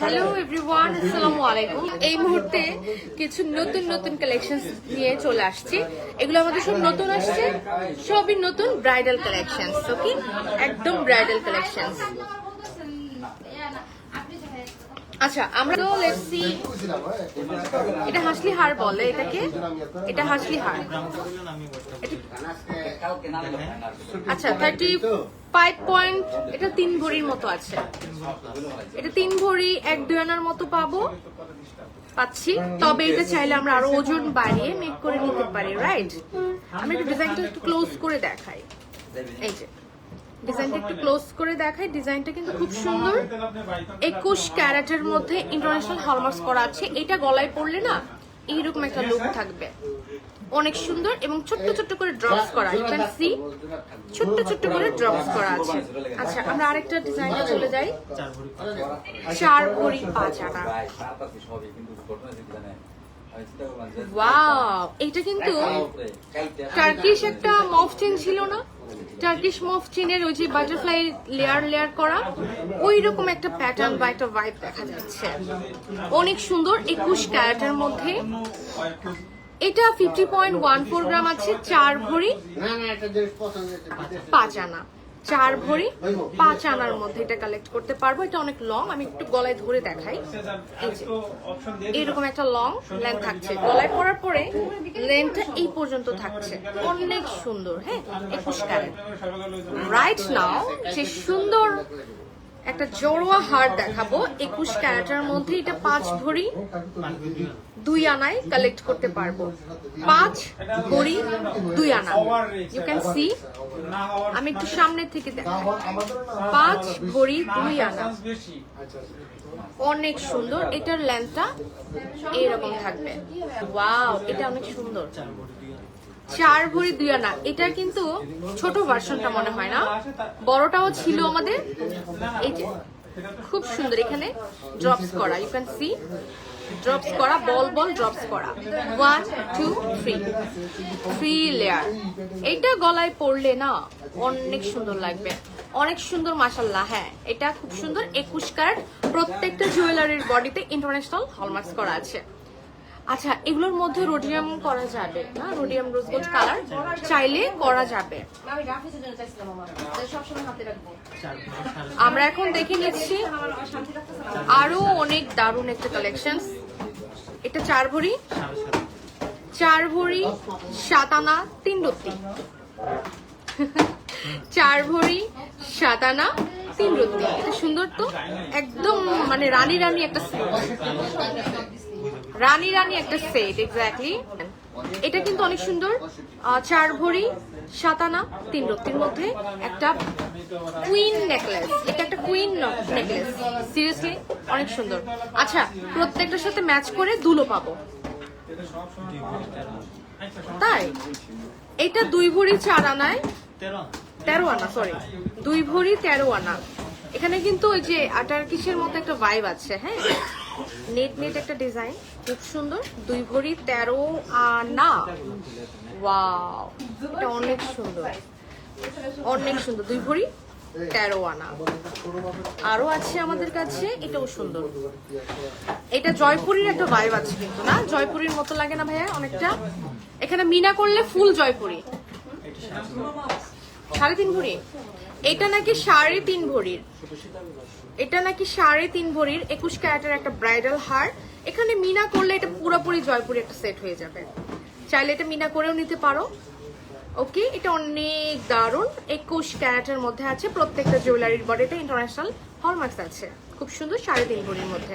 Hello everyone আসসালামু আলাইকুম এই মুহূর্তে কিছু নতুন নতুন কালেকশন নিয়ে চলে আসছি। এগুলো আমাদের সব নতুন আসছে। সবই নতুন ব্রাইডাল কালেকশন ওকে একদম ব্রাইডাল কালেকশন আচ্ছা আমরা তো সি এটা হাসলি হার বলে এটাকে, এটা হাসলি হার। আচ্ছা থার্টি ফাইভ পয়েন্ট এটা তিন ভরির মতো আছে। এটা তিন ভরি, এক দুই আনার মতো পাবো, পাচ্ছি। তবে এটা চাইলে আমরা আরও ওজন বাড়িয়ে মেক করে নিতে পারি রাইট আমি একটু ডিজাইনটা একটু ক্লোজ করে দেখাই। এই যে। ডিজাইনটা একটু ক্লোজ করে দেখাই। ডিজাইনটা কিন্তু খুব সুন্দর। একুশ ক্যারেটের মধ্যে ইন্টারন্যাশনাল হলমার্কস করা আছে। এটা গলায় পড়লে না এইরকম একটা লুক থাকবে। অনেক সুন্দর এবং ছোট্ট ছোট্ট করে ড্রপস করা। ইউ ক্যান সি ছোট্ট ছোট্ট করে ড্রপস করা আছে। আচ্ছা আমরা আরেকটা ডিজাইনে চলে যাই। চার ভরি পাঁচ আনা ওয়াও এটা কিন্তু টার্কিশ একটা মফ চেন ছিল না? টার্কিশ মফ চিনের ওই যে বাটারফ্লাই লেয়ার লেয়ার করা ওই রকম একটা প্যাটার্ন বা একটা ভাইব দেখা যাচ্ছে। অনেক সুন্দর একুশ ক্যারেটের মধ্যে। এটা fifty point one four gram আছে, চার ভরি। পাঁচ আনা। চার ভরি, পাঁচ আনার মধ্যে এটা কালেক্ট করতে পারব। এটা অনেক লং আমি একটু গলায় ধরে দেখাই। এরকম একটা লং লেন্থ থাকছে। গলায় পরার পরে লেন্থটা এই পর্যন্ত থাকছে। অনেক সুন্দর হ্যাঁ? একুশ ক্যারেট রাইট নাও যে সুন্দর একটা জড়োয়া হার দেখাবো একুশ ক্যারেটের মধ্যে এটা পাঁচ ভরি। দুই আনায় কালেক্ট করতে পারব। পাঁচ ভরি দুই আনা। ইউ ক্যান সি আমি একটু সামনে থেকে দেখাই। পাঁচ ভরি দুই আনা। অনেক সুন্দর। এটার লেন্থটা এইরকম থাকবে। ওয়াও এটা অনেক সুন্দর। চার ভরি দুই আনা। এটার কিন্তু ছোট ভার্সনটা মনে হয় না। বড়টাও ছিল আমাদের। এই যে, খুব সুন্দর এখানে ড্রপস করা। ইউ ক্যান সি ড্রপস করা বল বল ড্রপস করা। One two three three layer এইটা গলায় পড়লে না অনেক সুন্দর লাগবে। অনেক সুন্দর মাসাল্লাহ হ্যাঁ। এটা খুব সুন্দর। একুশ কার্ড প্রত্যেকটা জুয়েলারির বডিতে ইন্টারন্যাশনাল হলমার্কস করা আছে। আচ্ছা এগুলোর মধ্যে রোডিয়াম করা যাবে, না? রোডিয়াম রোজ গোল্ড কালার চাইলে করা যাবে। আমার এখন দেখে নিচ্ছি আরও অনেক দারুণ একটা কালেকশন এটা চার ভরি চার ভরি সাত আনা তিন রত্তি। চার ভরি সাত আনা তিন রত্তি। এটা সুন্দর তো? একদম মানে রানী রানী একটা। রানী রানী একটা সেট এক্স্যাক্টলি এটা কিন্তু অনেক সুন্দর। চার ভরি সাত আনা তিন রত্তির মধ্যে একটা কুইন নেকলেস এটা একটা কুইন নেকলেস সিরিয়াসলি অনেক সুন্দর। আচ্ছা প্রত্যেকটার সাথে ম্যাচ করে দুলো পাবো। তাই? এটা দুই ভরি চার আনায় তেরো আনা সরি দুই ভরি তেরো আনা। এখানে কিন্তু ওই যে আটার কিসের মতো একটা ভাইব আছে হ্যাঁ? নেট নেট একটা ডিজাইন, খুব সুন্দর, দুই ভরি তেরো আনা এটা অনেক সুন্দর অনেক সুন্দর, দুই ভরি তেরো আনা। আরও আছে আমাদের কাছে, এটাও সুন্দর। এটা জয়পুরীর একটা ভাইব আছে কিন্তু, না? জয়পুরীর মতো লাগে না ভাইয়া অনেকটা? এখানে মিনা করলে ফুল জয়পুরি। সাড়ে তিন ভরি? এটা নাকি সাড়ে তিন ভরির? এটা নাকি সাড়ে তিন ভরির একুশ ক্যারেটের একটা ব্রাইডাল হার। এখানে মিনা করলে এটা পুরোপুরি জয়পুরি একটা সেট হয়ে যাবে। চাইলে এটা মিনা করেও নিতে পারো। ওকে এটা অনেক দারুণ। একুশ ক্যারেটের মধ্যে আছে প্রত্যেকটা জুয়েলারির বডিতে ইন্টারন্যাশনাল হলমার্কস আছে। খুব সুন্দর সাড়ে তিন ভরির মধ্যে।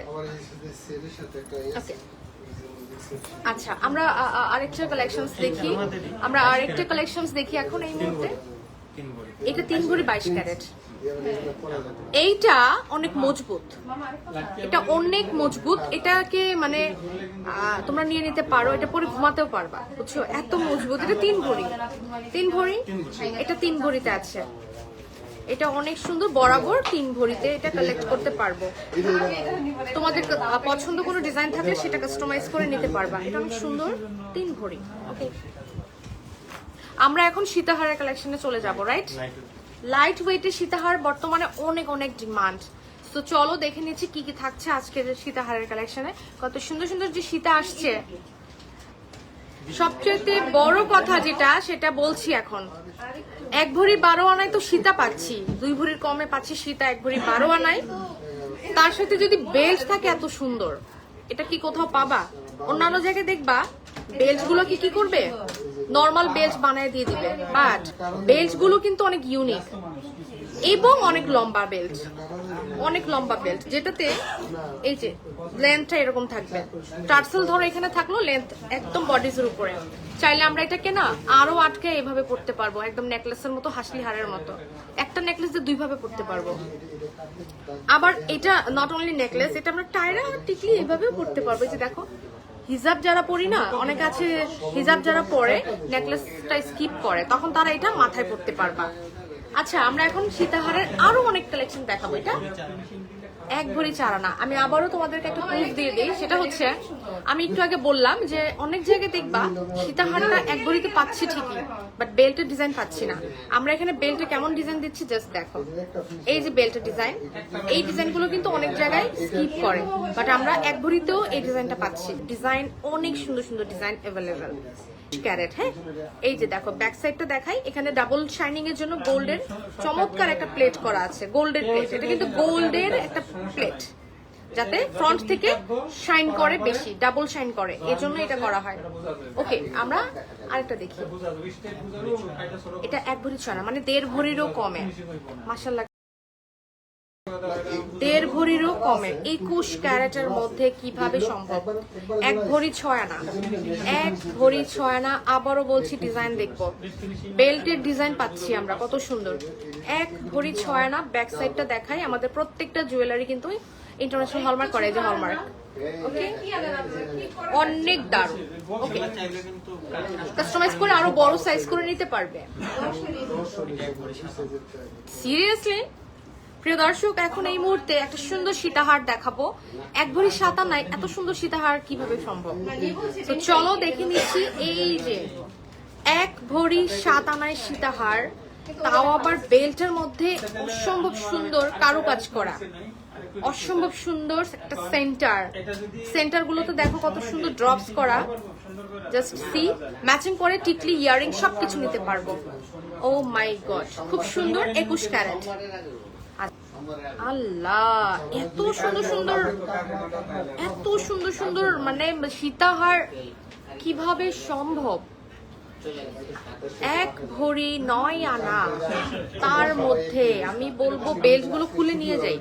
ওকে আচ্ছা আমরা আরেকটা কালেকশনস দেখি। আমরা আরেকটা কালেকশনস দেখি এখন এই মুহূর্তে। এটা তিন ভরি বাইশ ক্যারেট। এইটা অনেক মজবুত। এটা অনেক মজবুত। এটাকে মানে তোমরা নিয়ে নিতে পারো এটা পরে ঘুমাতেও পারবা বুঝছ? এত মজবুত। এটা তিন ভরি। তিন ভরি? এটা তিন ভরিতে আছে। এটা অনেক সুন্দর বরাবর তিন ভরিতে এটা কালেক্ট করতে পারব। তোমাদের পছন্দ কোনো ডিজাইন থাকলে সেটা কাস্টমাইজ করে নিতে পারবা। এটা অনেক সুন্দর তিন ভরি। ওকে আমরা এখন সীতাহারের কালেকশনে চলে যাব রাইট লাইট ওয়েটের সীতাহার বর্তমানে অনেক অনেক ডিমান্ড তো চলো দেখে নিচ্ছি কি কি থাকছে আজকের সীতাহারের কালেকশনে কত সুন্দর সুন্দর যে সীতা আসছে। সবচেয়ে বড় কথা যেটা, সেটা বলছি এখন। এক ভরি বারো আনায় তো সীতা পাচ্ছি। দুই ভরির কমে পাচ্ছি সীতা, এক ভরি বারো আনায়। তার সাথে যদি বেল্ট থাকে এত সুন্দর। এটা কি কোথাও পাবা? অন্যান্য জায়গায় দেখবা বেল্টগুলো কি কি করবে? নর্মাল বেল্ট বানায় দিয়ে দিবে। বাট বেল্টগুলো কিন্তু অনেক ইউনিক এবং অনেক লম্বা বেল্ট অনেক লম্বা বেল্ট যেটাতে এই যে লেন্থটা এরকম থাকবে। টার্সেল ধরো এখানে থাকল লেন্থ একদম বডিজের উপরে। চাইলে আমরা এটাকে না আরও আটকে এভাবে পড়তে পারব, একদম নেকলেসের মতো, হাসলি হারের মতো। একটা নেকলেস দিয়ে দুই ভাবে পড়তে পারব। আবার এটা নট অনলি নেকলেস এটা আমরা টায়রা টিকলি এভাবেও পড়তে পারব। যে দেখো হিজাব যারা পরি না, অনেক আছে হিজাব যারা পরে নেকলেসটা স্কিপ করে, তখন তারা এটা মাথায় পড়তে পারবা। আচ্ছা আমরা এখন সীতাহারের আরও অনেক কালেকশন দেখাবো, এটা? এক ভরি চারা না। আমি আবারও তোমাদেরকে একটা প্রুফ দিয়ে দিই, সেটা হচ্ছে, আমি একটু আগে বললাম যে অনেক জায়গায় দেখবা, সীতাহারটা এক ভরিতে পাচ্ছি ঠিকই বাট বেল্টের ডিজাইন পাচ্ছি না। আমরা এখানে বেল্টে কেমন ডিজাইন দিচ্ছি জাস্ট দেখো। এই যে বেল্টের ডিজাইন এই ডিজাইনগুলো কিন্তু অনেক জায়গায় স্কিপ করে বাট আমরা এক ভরিতেও এই ডিজাইনটা পাচ্ছি। ডিজাইন অনেক সুন্দর সুন্দর ডিজাইন অ্যাভেলেবেল ক্যারেট হ্যাঁ? এই যে দেখো ব্যাক সাইডটা দেখাই। এখানে ডাবল শাইনিং এর জন্য গোল্ডের চমৎকার একটা প্লেট করা আছে গোল্ডের প্লেট এটা কিন্তু গোল্ডের একটা প্লেট যাতে ফ্রন্ট থেকে শাইন করে বেশি ডাবল শাইন করে। এজন্য এটা করা হয়। ওকে আমরা আরেকটা দেখি। এটা এক ভরি ছয় মানে দেড় ভরিরও কমে। মাসাল্লাহ দেড় ভরিরও কমে। একুশ ক্যারেটের মধ্যে কীভাবে সম্ভব? এক ভরি ছয় আনা। এক ভরি ছয় আনা, আবারও বলছি ডিজাইন দেখব। বেল্টের ডিজাইন পাচ্ছি আমরা, কত সুন্দর। এক ভরি ছয় আনা, ব্যাক সাইডটা দেখাই। আমাদের প্রত্যেকটা জুয়েলারি কিন্তু ইন্টারন্যাশনাল হলমার্ক করে যে হলমার্ক ওকে অনেক দারুণ। কাস্টমাইজ করে আরও বড় সাইজ করে নিতে পারবে। সিরিয়াসলি প্রিয় দর্শক, এখন এই মুহূর্তে একটা সুন্দর সীতাহার দেখাবো। এক ভরি সাতা নাই এত সুন্দর সীতাহার কীভাবে সম্ভব? তো চলো দেখে নিচ্ছি এই যে এক ভরি সাত আনায় সীতাহার, তাও আবার বেল্টের মধ্যে অসম্ভব সুন্দর কারুকাজ করা। অসম্ভব সুন্দর একটা সেন্টার। সেন্টার গুলোতে দেখো কত সুন্দর ড্রপস করা। জাস্ট সি ম্যাচিং করে টিকলি ইয়ারিং সবকিছু নিতে পারব। ও মাই গড খুব সুন্দর একুশ ক্যারেট। আল্লাহ এত সুন্দর সুন্দর এত সুন্দর সুন্দর মানে সীতাহার কীভাবে সম্ভব? এক ভরি নয় আনা তার মধ্যে আমি বলব বেল্টগুলো খুলে নিয়ে যাই।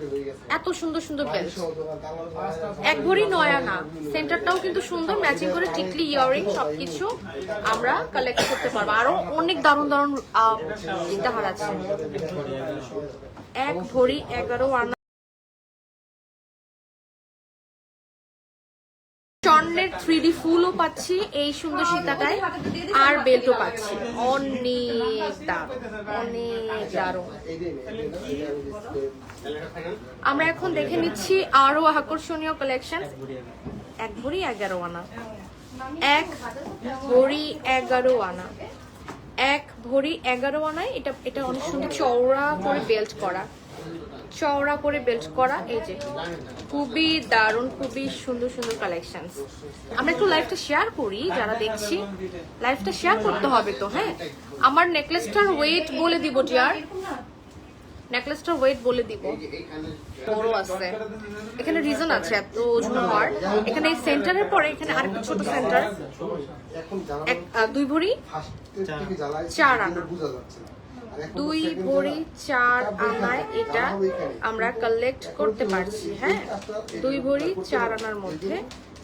এত সুন্দর সুন্দর বেল্ট। এক ভরি নয় আনা সেন্টারটাও কিন্তু সুন্দর ম্যাচিং করে টিকলি ইয়ারিং সবকিছু আমরা কালেক্ট করতে পারব। আরও অনেক দারুণ দারুণ আহ, সীতাহার আছে। এক ভরি এগারো আনা স্বর্ণের থ্রি ডি ফুলও পাচ্ছি, এই সুন্দর সীতাটায়, আর বেল্টও পাচ্ছি। অনেক অনেক দারুণ। আমরা এখন দেখে নিচ্ছি আরও আকর্ষণীয় কালেকশন এক ভরি এগারো আনা। এক ভরি এগারো আনা। এক ভরি এগারো আনায়, এটা এটা অনেক সুন্দর চওড়া করে বেল্ট করা। চওড়া করে বেল্ট করা, এই যে। খুবই দারুণ, খুবই সুন্দর সুন্দর কালেকশন আমরা একটু লাইফটা শেয়ার করি, যারা দেখছি। লাইফটা শেয়ার করতে হবে তো হ্যাঁ? আমার নেকলেসটার ওয়েট বলে দিব ডিয়ার নেকলেসটার ওয়েট বলে দিব। বড় আছে। এখানে রিজন আছে এত ওজন হওয়ার। এখানে এই সেন্টারের পরে এখানে আরেকটা ছোট সেন্টার এক দুই ভরি? চার আনা। দুই ভরি চার আনায় এটা আমরা কালেক্ট করতে পারছি হ্যাঁ? দুই ভরি চার আনার মধ্যে।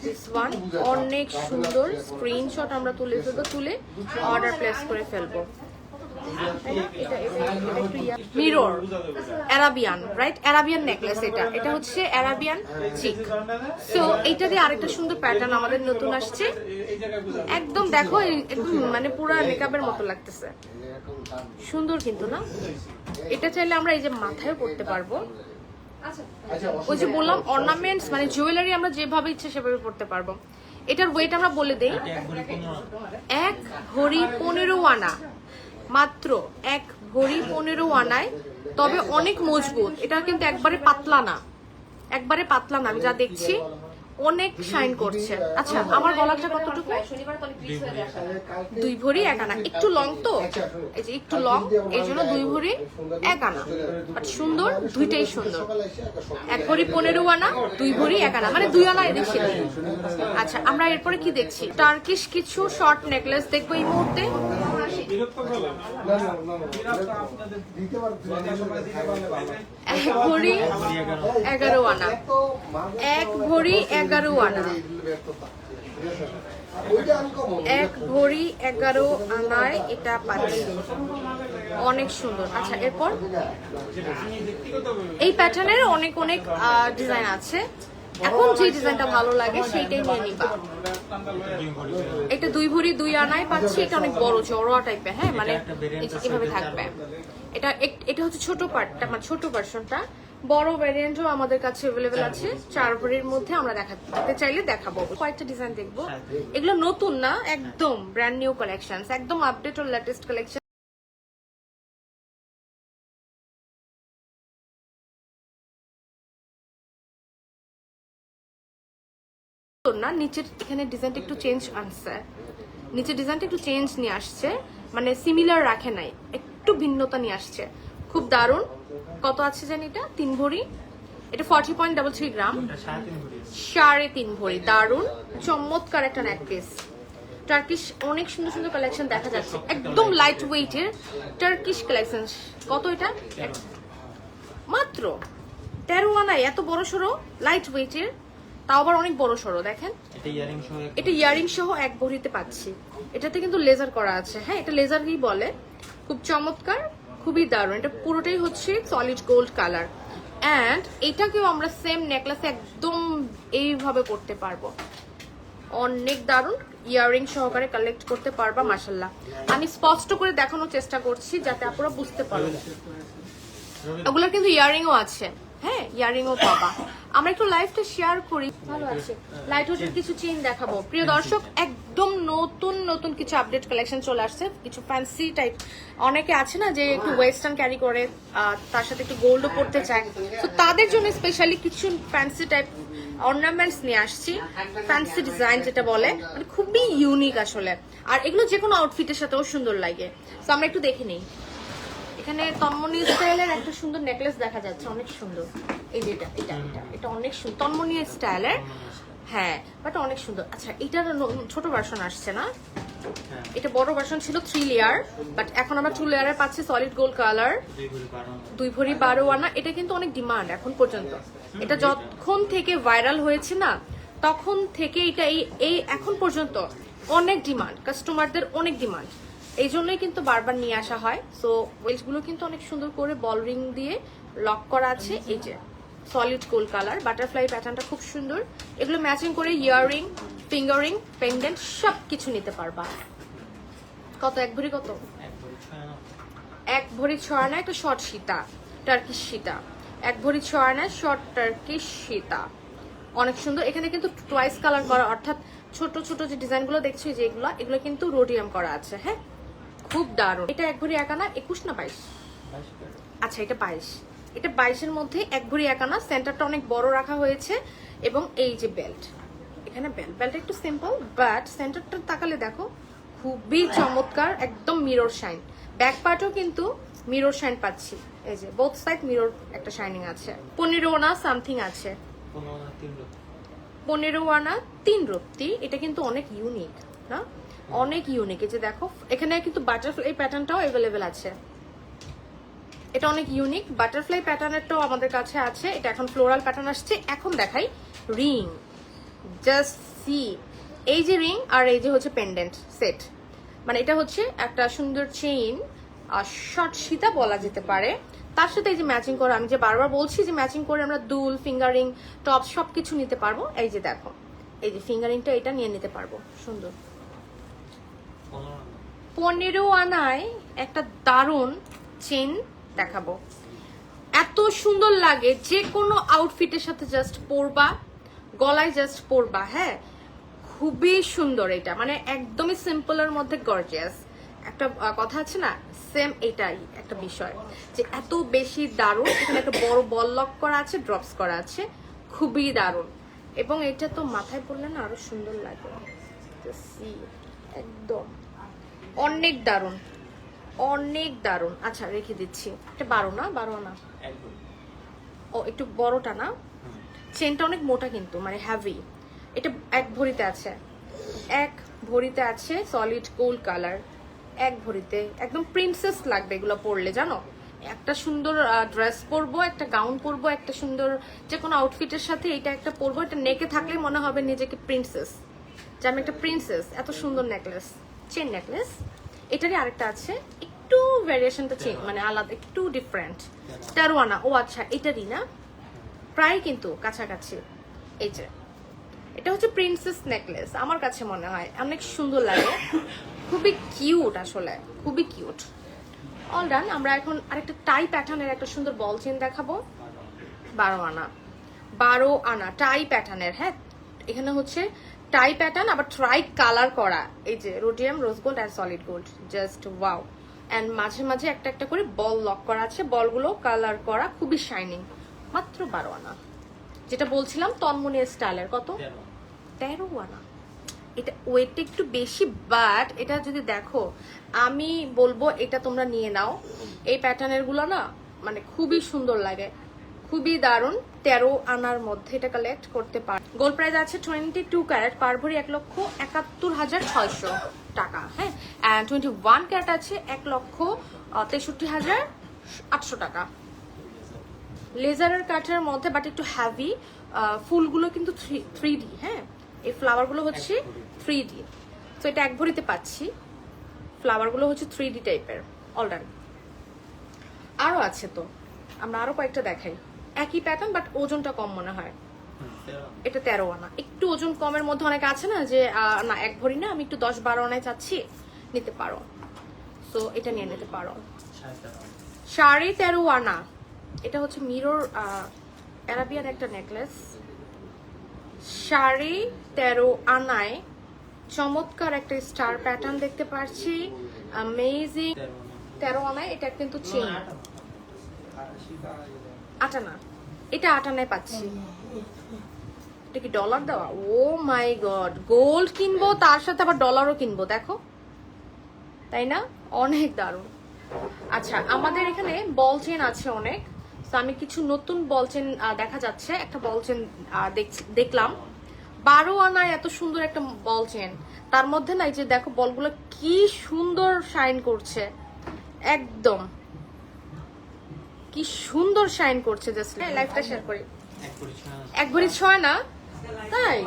দিস ওয়ান অনেক সুন্দর স্ক্রিনশট আমরা তুলে ফেলব তুলে অর্ডার প্লেস করে ফেলব। Mirror, Arabian right Arabian necklace এটা। এটা হচ্ছে অ্যারাবিয়ান চিক সো এইটা দিয়ে আরেকটা সুন্দর প্যাটার্ন আমাদের নতুন আসছে। একদম দেখো মানে পুরা মেকআপের মতো লাগতেছে। সুন্দর কিন্তু, না? এটা চাইলে আমরা এই যে মাথায় পড়তে পারব। ওই যে বললাম অর্নামেন্টস মানে জুয়েলারি আমরা যেভাবে ইচ্ছে সেভাবে পড়তে পারব। এটার ওয়েট আমরা বলে দেই, এক ভরি পনেরো আনা। মাত্র এক ভরি পনেরো আনায়, তবে অনেক মজবুত। এটা কিন্তু একবারে পাতলা না। একবারে পাতলা না, আমি যা দেখছি, অনেক শাইন করছে। আচ্ছা আমার গলাটা কতটুকু। দুই ভরি এক আনা। একটু লং তো? এই যে একটু লং, এই জন্য দুই ভরি এক আনা। বাট সুন্দর, দুইটাই সুন্দর। এক ভরি পনেরো আনা, দুই ভরি এক আনা। মানে দুই আনা সেদিক আচ্ছা আমরা এরপরে কি দেখছি? টার্কিশ কিছু শর্ট নেকলেস দেখব এই মুহূর্তে। এক ভরি এগারো আনা। এক ভরি এগারো আনা। এক ভরি এগারো আনায় এটা পাচ্ছি অনেক সুন্দর। আচ্ছা এরপর? এই প্যাটার্নের অনেক অনেক ডিজাইন আছে। এখন যে ডিজাইনটা ভালো লাগে সেইটাই নিয়ে নিবা। এটা দুই ভরি দুই আনায় পাচ্ছি এটা অনেক বড় জড়োয়া টাইপের হ্যাঁ? মানে এভাবে থাকবে। এটা এটা হচ্ছে ছোট পার্টটা মানে ছোট ভার্সনটা বড় ভ্যারিয়েন্টও আমাদের কাছে অ্যাভেলেবেল আছে। চার ভরির মধ্যে আমরা দেখাতে চাইলে দেখাবো। কয়েকটা ডিজাইন দেখব। এগুলো নতুন না একদম ব্র্যান্ড নিউ কালেকশন একদম আপডেট ও লেটেস্ট কালেকশন না নিচের এখানে ডিজাইনটা একটু চেঞ্জ আনছে। নিচের ডিজাইনটা একটু চেঞ্জ নিয়ে আসছে মানে সিমিলার রাখে নাই একটু ভিন্নতা নিয়ে আসছে। খুব দারুণ। কত আছে জানি এটা? তিন ভরি? এটা forty point double three gram সাড়ে তিন ভরি। দারুণ। চমৎকার একটা নেক পিস টার্কিশ অনেক সুন্দর সুন্দর কালেকশন দেখা যাচ্ছে। একদম লাইট ওয়েটের টার্কিশ কালেকশন কত এটা? মাত্র। তেরো আনায় এত বড় সড়ো লাইট ওয়েটের তাও আবার অনেক বড় সড়ো দেখেন। এটা ইয়ারিং সহ এক- এটা ইয়ারিং সহ এক ভরিতে পাচ্ছি। এটাতে কিন্তু লেজার করা আছে। হ্যাঁ এটা লেজারই বলে। খুব চমৎকার খুবই দারুণ। এটা পুরোটাই হচ্ছে সলিড গোল্ড কালার অ্যান্ড এটাকেও আমরা সেম নেকলেস একদম এইভাবে করতে পারব। অনেক দারুণ। ইয়ারিং সহকারে কালেক্ট করতে পারবা মাসাল্লাহ আমি স্পষ্ট করে দেখানোর চেষ্টা করছি যাতে আপনারা বুঝতে পারো। ওগুলোর কিন্তু ইয়ারিংও আছে। হ্যাঁ ইয়ারিংও পাবা। আমরা একটু লাইভটা শেয়ার করি। ভালো আছে। লাইট ওয়েটের কিছু চেইন দেখাবো। প্রিয় দর্শক একদম নতুন নতুন কিছু আপডেট কালেকশন চলে আসছে। কিছু ফ্যান্সি টাইপ অনেকে আছে না যে একটু ওয়েস্টার্ন ক্যারি করে তার সাথে একটু গোল্ডও পড়তে চায়। তো তাদের জন্য স্পেশালি কিছু ফ্যান্সি টাইপ অর্নামেন্টস নিয়ে আসছি। ফ্যান্সি ডিজাইন যেটা বলে। মানে খুবই ইউনিক আসলে। আর এগুলো যে কোনো আউটফিটের সাথেও সুন্দর লাগে। তো আমরা একটু দেখে নিই। এখানে তন্মনি স্টাইলের একটা সুন্দর নেকলেস দেখা যাচ্ছে, অনেক সুন্দর। এই যে এটা এটা এটা এটা অনেক সুন্দর তন্মনি স্টাইলের হ্যাঁ বাট অনেক সুন্দর। আচ্ছা এটার ছোট ভার্সন আসছে না? এটা বড় ভার্সন ছিল থ্রি লেয়ার বাট এখন আমরা টু লেয়ারের পাচ্ছি সলিড গোল্ড কালার দুই ভরি বারো আনা। এটা কিন্তু অনেক ডিমান্ড এখন পর্যন্ত। এটা যখন থেকে ভাইরাল হয়েছে না, তখন থেকে এটা এই এখন পর্যন্ত অনেক ডিমান্ড কাস্টমারদের অনেক ডিমান্ড এই জন্যই কিন্তু বারবার নিয়ে আসা হয়। সো ওয়েলসগুলো কিন্তু অনেক সুন্দর করে বল রিং দিয়ে লক করা আছে। এই যে সলিড গোল্ড কালার বাটারফ্লাই প্যাটার্নটা খুব সুন্দর। এগুলো ম্যাচিং করে ইয়াররিং ফিঙ্গারিং পেন্ডেন্ট সব কিছু নিতে পারবা। কত? এক ভরি কত? এক ভরি ছয় আনা একটা শর্ট সীতা টার্কিশ সীতা। এক ভরি ছয় আনা শর্ট টার্কিশ সীতা। অনেক সুন্দর। এখানে কিন্তু টয়েস কালার করা, অর্থাৎ ছোট ছোট যে ডিজাইনগুলো দেখছ যেগুলো এগুলো কিন্তু রোডিয়াম করা আছে হ্যাঁ? খুব দারুণ। এটা এক ভরি এক আনা একুশ না বাইশ? আচ্ছা এটা বাইশ। এটা বাইশের মধ্যে এক ভরি এক আনা সেন্টারটা অনেক বড় রাখা হয়েছে এবং এই যে বেল্ট। এখানে বেল্ট বেল্টটা একটু সিম্পল বাট সেন্টারটা তাকালে দেখো খুবই চমৎকার একদম মিরর শাইন ব্যাক পার্টও কিন্তু মিরর শাইন পাচ্ছি। এই যে বোথ সাইড মিরর একটা শাইনিং আছে। পনেরো আনা সামথিং আছে। পনেরো আনা তিন রত্তি। এটা কিন্তু অনেক ইউনিক না? অনেক ইউনিক এই যে দেখো, এখানে কিন্তু বাটারফ্লাই প্যাটার্নটাও অ্যাভেলেবেল আছে। এটা অনেক ইউনিক বাটারফ্লাই প্যাটার্নেরটাও আমাদের কাছে আছে। এটা এখন ফ্লোরাল প্যাটার্ন আসছে। এখন দেখাই রিং জাস্ট সি এই যে রিং আর এই যে হচ্ছে পেন্ডেন্ট সেট মানে এটা হচ্ছে একটা সুন্দর চেইন আর শর্ট সীতা বলা যেতে পারে। তার সাথে এই যে ম্যাচিং করে, আমি যে বারবার বলছি যে ম্যাচিং করে আমরা দুল ফিঙ্গারিং টপ সব কিছু নিতে পারব। এই যে দেখো, এই যে ফিঙ্গারিংটা এটা নিয়ে নিতে পারব। সুন্দর। পনেরো আনায় একটা দারুণ চেন দেখাবো। এত সুন্দর লাগে যে কোনো আউটফিটের সাথে জাস্ট পরবা গলায় জাস্ট পরবা হ্যাঁ? খুবই সুন্দর এটা মানে একদমই সিম্পলের মধ্যে গর্জিয়াস একটা কথা আছে না সেম এটাই একটা বিষয় যে এত বেশি দারুণ এখানে একটা বড় বল লক করা আছে ড্রপস করা আছে খুবই দারুণ। এবং এটা তো মাথায় পড়লে না আরও সুন্দর লাগে। See, একদম। অনেক দারুণ। অনেক দারুণ। আচ্ছা রেখে দিচ্ছি। এটা বারো না? বারো না? ও একটু বড়টা না? চেনটা অনেক মোটা কিন্তু মানে হ্যাভি এটা এক ভরিতে আছে। এক ভরিতে আছে সলিড গোল্ড কালার এক ভরিতে। একদম প্রিন্সেস লাগবে এগুলো পরলে জানো? একটা সুন্দর ড্রেস পরবো একটা গাউন পরবো একটা সুন্দর যে কোনো আউটফিটের সাথে এটা একটা পরবো। এটা নেকে থাকলে মনে হবে নিজেকে প্রিন্সেস যে আমি একটা প্রিন্সেস এত সুন্দর নেকলেস চেন নেকলেস এটারই আরেকটা আছে। একটু ভ্যারিয়েশনটা চেন মানে আলাদা, একটু ডিফারেন্ট তেরো আনা ও আচ্ছা এটারই না। প্রায় কিন্তু কাছাকাছি। এই যে, এটা হচ্ছে প্রিন্সেস নেকলেস আমার কাছে মনে হয়। অনেক সুন্দর লাগে। খুবই কিউট আসলে, খুবই কিউট অল ডান আমরা এখন আরেকটা টাই প্যাটার্নের একটা সুন্দর বল চেন দেখাবো। বারো আনা। বারো আনা টাই প্যাটার্নের হ্যাঁ? এখানে হচ্ছে টাই প্যাটার্ন আবার ট্রাই কালার করা। এই যে rhodium rose gold and solid gold just wow and মাঝে মাঝে একটা একটা করে বল লক করা আছে। বলগুলো কালার করা খুবই শাইনিং মাত্র বারো আনা। যেটা বলছিলাম তন্মনি স্টাইলের কত? তেরো। তেরো আনা। এটা ওয়েটটা একটু বেশি বাট এটা যদি দেখো আমি বলব এটা তোমরা নিয়ে নাও। এই প্যাটার্নেরগুলো না মানে খুবই সুন্দর লাগে। খুবই দারুণ। তেরো আনার মধ্যে এটা কালেক্ট করতে পার গোল্ড প্রাইস আছে টোয়েন্টি টু ক্যারেট পার ভরি এক লক্ষ একাত্তর হাজার ছয়শো টাকা হ্যাঁ? অ্যান্ড টোয়েন্টি ওয়ান ক্যারেট আছে এক লক্ষ তেষট্টি হাজার আটশো টাকা। লেজারের কাঠের মধ্যে বাট একটু হ্যাভি ফুলগুলো কিন্তু থ্রি ডি হ্যাঁ? এই ফ্লাওয়ারগুলো হচ্ছে থ্রি ডি তো এটা এক ভরিতে পাচ্ছি। ফ্লাওয়ারগুলো হচ্ছে থ্রি ডি টাইপের অলরান আরও আছে তো। আমরা আরও কয়েকটা দেখাই। একই প্যাটার্ন বাট ওজনটা কম মনে হয়। এটা তেরো আনা। একটু ওজন কমের মধ্যে অনেক আছে না যে না এক ভরি না আমি একটু দশ বারো আনায় চাচ্ছি নিতে পারো। তো এটা নিয়ে নিতে পারো। সাড়ে তেরো আনা। এটা হচ্ছে মিরর অ্যারাবিয়ান একটা নেকলেস সাড়ে তেরো আনায় চমৎকার একটা স্টার প্যাটার্ন দেখতে পারছি। অ্যামেজিং তেরো আনায় এটা কিন্তু চেন না, আটানা এটা আটানায় পাচ্ছি। এটা কি ডলার দেওয়া? ও মাই গড গোল্ড কিনবো, তার সাথে আবার ডলারও কিনবো, দেখো। তাই না? অনেক দারুণ। আচ্ছা আমাদের এখানে বল চেন আছে অনেক। তো আমি কিছু নতুন বল চেন দেখা যাচ্ছে। একটা বল চেন দেখলাম। বারো আনায় এত সুন্দর একটা বল চেন তার মধ্যে নাই যে দেখো বলগুলো কি সুন্দর শাইন করছে। একদম। কি সুন্দর শাইন করছে জাস্ট লাইফটা শেয়ার করি। এক ভরি ছয় না? তাই?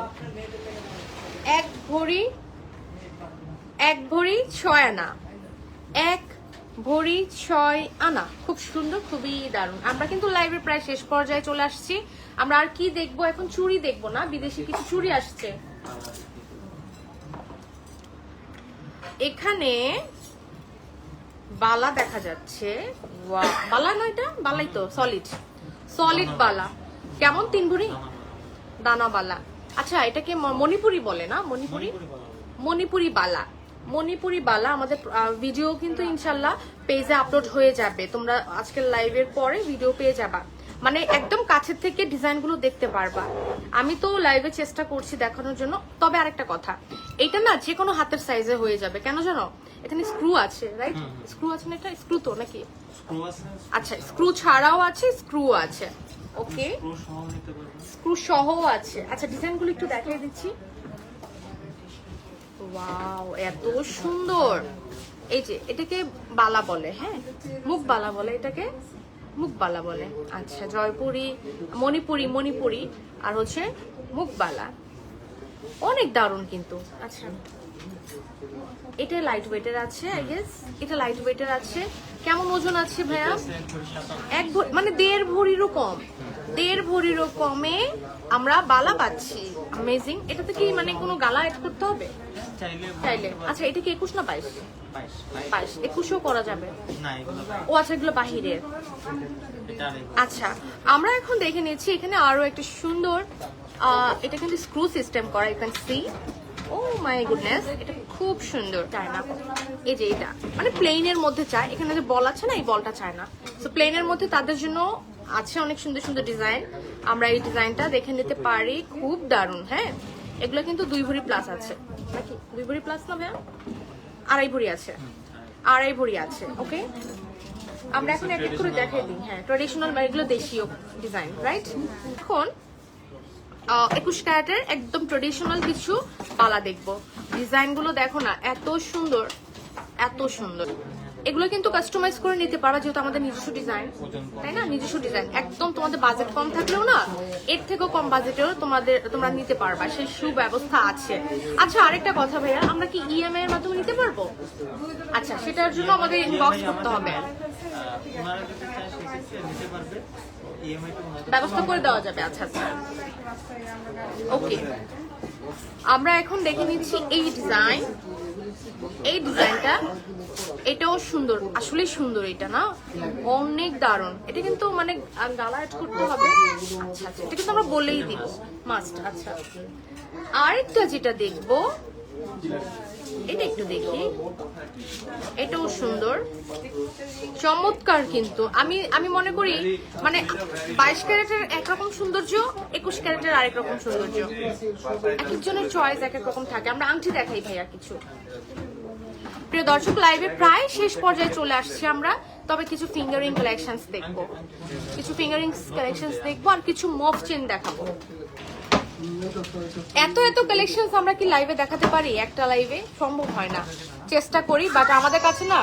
এক ভরি এক ভরি ছয় আনা। এক ভরি ছয় আনা। খুব সুন্দর খুবই দারুণ। আমরা কিন্তু লাইভের প্রায় শেষ পর্যায়ে চলে আসছি। আমরা আর কি দেখব? এখন চুড়ি দেখব না? বিদেশি কিছু চুড়ি আসছে। এখানে বালা দেখা যাচ্ছে। বালা নয় এটা? বালাই তো সলিড সলিড বালা। কেমন তিন ভরি? দানা বালা। আচ্ছা এটাকে মণিপুরি বলে না? মণিপুরি? মণিপুরি মণিপুরি বালা। মণিপুরি বালা আমাদের ভিডিও কিন্তু ইনশাল্লাহ পেজে আপলোড হয়ে যাবে। তোমরা আজকের লাইভের পরে ভিডিও পেয়ে যাবা। মানে একদম কাছের থেকে ডিজাইনগুলো দেখতে পারবা। আমি তো লাইভে চেষ্টা করছি দেখানোর জন্য। তবে আরেকটা কথা এইটা না যে কোনো হাতের সাইজে হয়ে যাবে। কেন জানো? এখানে স্ক্রু আছে রাইট। স্ক্রু আছে না এটা? স্ক্রু তো নাকি? আচ্ছা স্ক্রু ছাড়াও আছে স্ক্রু আছে। ওকে স্ক্রু সহ স্ক্রু সহ আছে। আচ্ছা ডিজাইনগুলো একটু দেখিয়ে দিচ্ছি। ওয়াও এত সুন্দর। এই যে এটাকে বালা বলে হ্যাঁ? মুখ বালা বলে এটাকে। মুখ বালা। আচ্ছা জয়পুরি মণিপুরি মণিপুরি আর হচ্ছে মুখ বালা অনেক দারুণ কিন্তু। আচ্ছা। এটা লাইট ওয়েটের আছে আই গেস এটা লাইট ওয়েটের আছে। কেমন ওজন আছে ভাইয়া? এক মানে দেড় ভরিরও কম। দেড় ভরিরও কমে আমরা বালা পাচ্ছি। অ্যামেজিং এটাতে কি মানে কোনো গালা অ্যাড করতে হবে? চাইলে আচ্ছা এটা কি একুশ না বাইশ? বাইশ। বাইশ। করা যাবে। ও আচ্ছা এগুলো বাহিরের। আচ্ছা আমরা এখন দেখে নিয়েছি এখানে আরও একটা সুন্দর এটা কিন্তু স্ক্রু সিস্টেম করা you can see oh my goodness এটা খুব সুন্দর। চায় না এই যে এটা মানে প্লেনের মধ্যে চায় এখানে যে বল আছে না এই বলটা চায় না। তো প্লেনের মধ্যে তাদের জন্য আছে অনেক সুন্দর সুন্দর ডিজাইন। আমরা এই ডিজাইনটা দেখে নিতে পারি খুব দারুণ হ্যাঁ? এগুলো কিন্তু দুই ভরি প্লাস আছে। নাকি? দুই ভরি প্লাস না ভাইয়া? আড়াই ভরি আছে। আড়াই ভরি আছে ওকে আমরা এখন এক এক করে দেখাই দিই। হ্যাঁ ট্রেডিশনাল বা এগুলো দেশীয় ডিজাইন রাইট এখন একুশ ক্যারেটের একদম ট্রেডিশনাল কিছু পালা দেখব। ডিজাইনগুলো দেখো না, এত সুন্দর এত সুন্দর। এগুলো কিন্তু কাস্টমাইজ করে নিতে পারবা যেহেতু আমাদের নিজস্ব ডিজাইন তাই না? নিজস্ব ডিজাইন একদম তোমাদের বাজেট কম থাকলেও না, এর থেকেও কম বাজেটেও তোমাদের, তোমরা নিতে পারবা। সেই সুব্যবস্থা আছে। আচ্ছা আরেকটা কথা ভাইয়া, আমরা কি ইএমআই এর মাধ্যমে নিতে পারব? আচ্ছা সেটার জন্য আমাদের ইনবক্স করতে হবে। ব্যবস্থা করে দেওয়া যাবে আচ্ছা আচ্ছা। ওকে আমরা এখন দেখে নিচ্ছি এই ডিজাইন এই ডিজাইনটা এটাও সুন্দর আসলে সুন্দর এটা, না? অনেক দারুণ। এটা কিন্তু মানে গালা অ্যাড করতে হবে। আচ্ছা এটা কিন্তু আমরা বলেই দিব। মাস্ট আচ্ছা। আরেকটা যেটা দেখব, এটা একটু দেখি। এটাও সুন্দর। চমৎকার কিন্তু। আমি আমি মনে করি মানে বাইশ ক্যারেটের একরকম সৌন্দর্য, একুশ ক্যারেটের আরেক রকম সৌন্দর্য। এক একজনের চয়েস এক এক রকম থাকে। আমরা আংটি দেখাই ভাইয়া কিছু। প্রিয় দর্শক লাইভে প্রায় শেষ পর্যায়ে চলে আসছি আমরা। তবে কিছু ফিঙ্গারিং কালেকশনস দেখব। কিছু ফিঙ্গারিং কালেকশনস দেখব আর কিছু মফ চেন দেখাবো। এত এত কালেকশনস আমরা কি লাইভে দেখাতে পারি? একটা লাইভে সম্ভব হয় না। চেষ্টা করি বাট আমাদের কাছে না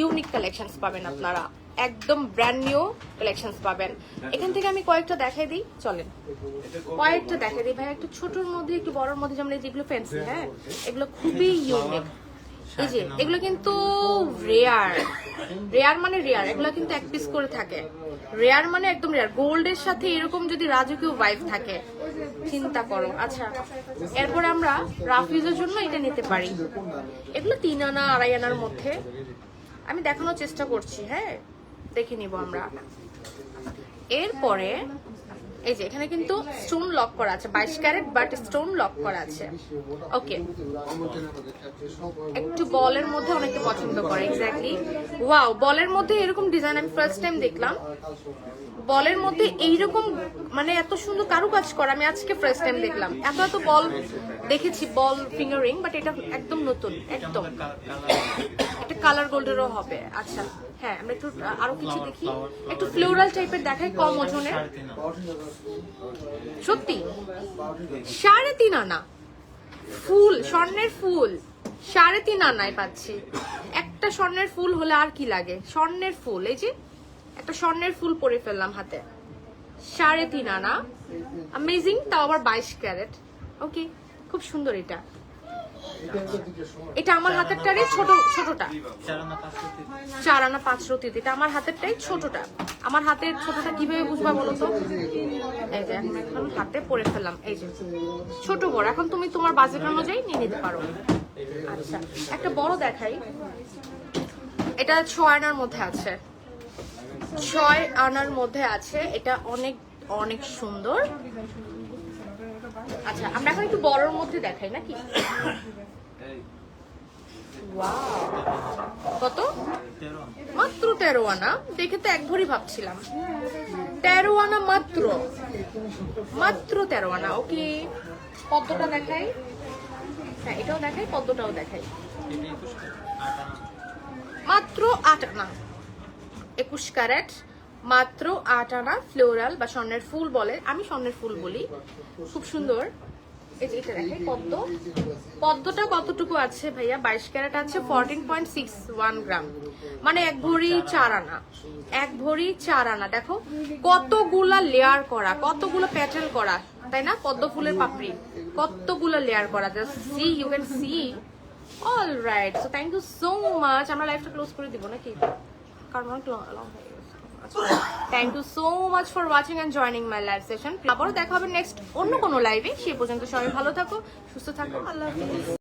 ইউনিক কালেকশনস পাবেন আপনারা। একদম ব্র্যান্ড নিউ কালেকশনস পাবেন। এখান থেকে আমি কয়েকটা দেখাই দিই। চলেন। কয়েকটা দেখাই দিই। ভাই, একটু ছোটর মধ্যে, একটু বড়র মধ্যে যেমন যেগুলো ফ্যান্সি হ্যাঁ এগুলো খুবই ইউনিক এই যে এগুলো কিন্তু রেয়ার রেয়ার মানে রেয়ার এগুলো কিন্তু এক পিস করে থাকে। রেয়ার মানে একদম রেয়ার গোল্ডের সাথে এরকম যদি রাজকীয় ভাইব থাকে চিন্তা করো। আচ্ছা এরপর আমরা রাফিজের জন্য এটা নিতে পারি। এগুলো তিন আনা আড়াই আনার মধ্যে। আমি দেখানোর চেষ্টা করছি হ্যাঁ? দেখে নিব আমরা। এরপরে এই যে, এখানে কিন্তু স্টোন লক করা আছে, বাইশ ক্যারেট বাট স্টোন লক করা আছে। ওকে একটু বলের মধ্যে অনেকে পছন্দ করে এক্স্যাক্টলি ওয়াও বলের মধ্যে এরকম ডিজাইন আমি ফার্স্ট টাইম দেখলাম। বলের মধ্যে এইরকম মানে এত সুন্দর কারু কাজ করা, আমি আজকে ফার্স্ট টাইম দেখলাম। এত এত বল দেখেছি বল ফিঙ্গারিং বাট এটা একদম নতুন, একদম। একটা কালার গোল্ডেরও হবে। আচ্ছা হ্যাঁ আমরা একটু আরও কিছু দেখি। একটু ফ্লোরাল টাইপের দেখাই কম আনা। সত্যি? সাড়ে তিন আনা। ফুল, স্বর্ণের ফুল। সাড়ে তিন আনায় পাচ্ছি। একটা স্বর্ণের ফুল হলে আর কি লাগে? স্বর্ণের ফুল, এই যে একটা স্বর্ণের ফুল পরে ফেললাম হাতে। সাড়ে তিন আনা। অ্যামেজিং তাও আবার বাইশ ক্যারেট। ওকে খুব সুন্দর এটা। এটা আমার হাতেরটারে ছোট ছোটটা। চার আনা পাঁচ রতি এটা আমার হাতেরটাই ছোটটা। আমার হাতের ছোটটা কীভাবে বুঝবা বলো তো? এই যে এখন এখন হাতে পরে ফেললাম। এই যে ছোট বড়। এখন তুমি তোমার বাজেট অনুযায়ী নিয়ে নিতে পারো। আচ্ছা একটা বড় দেখাই। এটা ছয় আনার মধ্যে আছে। ছয় আনার মধ্যে আছে। এটা অনেক অনেক সুন্দর। আচ্ছা আমরা এখন একটু বড়র মধ্যে দেখাই নাকি! কত? মাত্র তেরো আনা? দেখে তো এক ভরি ভাবছিলাম। তেরো আনা মাত্র। মাত্র তেরো আনা ওকে। পদ্মটা দেখাই। হ্যাঁ এটাও দেখাই পদ্মটাও দেখাই। মাত্র আট আনা। একুশ ক্যারেট। মাত্র আট আনা ফ্লোরাল বা স্বর্ণের ফুল বলে। আমি স্বর্ণের ফুল বলি। খুব সুন্দর। পদ্ম। পদ্মটা কতটুকু আছে ভাইয়া? বাইশ ক্যারেট আছে fourteen point six one gram. মানে এক ভরি চার আনা। এক ভরি চার আনা। দেখো, কতগুলা লেয়ার করা, কতগুলো প্যাটার্ন করা, তাই না? পদ্ম ফুলের পাপড়ি। কতগুলো লেয়ার করা। Just see you can see all right so thank you so much আমরা লাইফটা ক্লোজ করে দিব নাকি? কারণ অনেক long thank you so much for watching and joining my live session আবারও দেখা হবে নেক্সট অন্য কোনো লাইভে সে পর্যন্ত সবাই ভালো থাকো, সুস্থ থাকো। আল্লাহ হাফিজ।